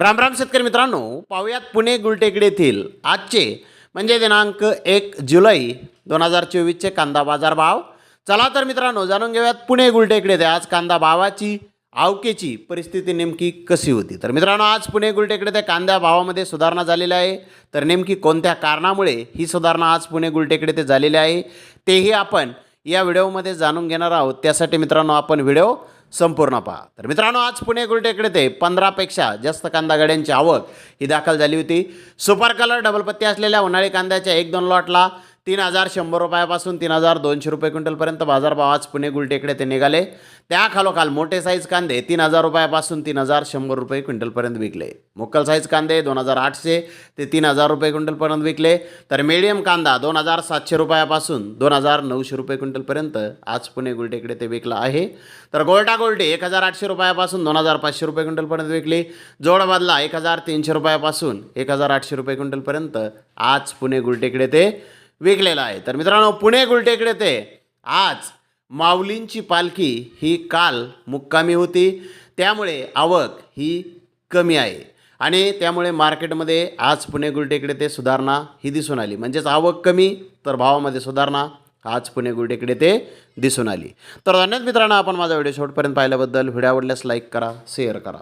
राम राम शेतकरी मित्रांनो पाहुयात पुणे गुलटेकडे येथील आजचे म्हणजे दिनांक एक जुलै दोन हजार चोवीसचे कांदा बाजार भाव. चला तर मित्रांनो जाणून घेऊयात पुणे गुलटेकडे ते आज कांदा भावाची आवकेची परिस्थिती नेमकी कशी होती. तर मित्रांनो आज पुणे गुलटेकडे त्या कांद्या भावामध्ये सुधारणा झालेली आहे. तर नेमकी कोणत्या कारणामुळे ही सुधारणा आज पुणे गुलटेकडे ते झालेली आहे तेही आपण या व्हिडिओमध्ये जाणून घेणार आहोत. त्यासाठी मित्रांनो आपण व्हिडिओ संपूर्ण पहा. तर मित्रांनो आज पुणे गुलटेकडे ते पंधरापेक्षा जास्त कांदा गाड्यांची आवक ही दाखल झाली होती. सुपर कलर डबल पत्ती असलेल्या उन्हाळी कांद्याच्या एक दोन लॉटला तीन हजार शंभर रुपयापासून तीन हजार दोनशे रुपये क्विंटलपर्यंत बाजारभाव आज पुणे गुलटेकडे ते निघाले. त्या खालोखाल मोठे साईज कांदे तीन हजार रुपयापासून तीन हजार शंभर रुपये क्विंटलपर्यंत विकले. मुक्कल साईज कांदे दोन हजार आठशे ते तीन हजार रुपये क्विंटलपर्यंत विकले. तर मीडियम कांदा दोन हजार सातशे रुपयापासून दोन हजार नऊशे रुपये क्विंटलपर्यंत आज पुणे गुलटेकडे ते विकला आहे. तर गोल्टा गोल्टी एक हजार आठशे रुपयापासून दोन हजार पाचशे रुपये क्विंटलपर्यंत विकली. जोड बदला एक हजार तीनशे रुपयापासून एक हजार आठशे रुपये क्विंटलपर्यंत आज पुणे गुलटेकडे ते विकलेला आहे. तर मित्रांनो पुणे गुलटेकडे ते आज माऊलींची पालखी ही काल मुक्कामी होती. त्यामुळे आवक ही कमी आहे. आणि त्यामुळे मार्केटमध्ये आज पुणे गुलटेकडे ते सुधारणा ही दिसून आली. म्हणजेच आवक कमी तर भावामध्ये सुधारणा आज पुणे गुलटेकडे ते दिसून आली. तर धन्यवाद मित्रांनो आपण माझा व्हिडिओ शेवटपर्यंत पाहिल्याबद्दल. व्हिडिओ आवडल्यास लाईक करा शेअर करा.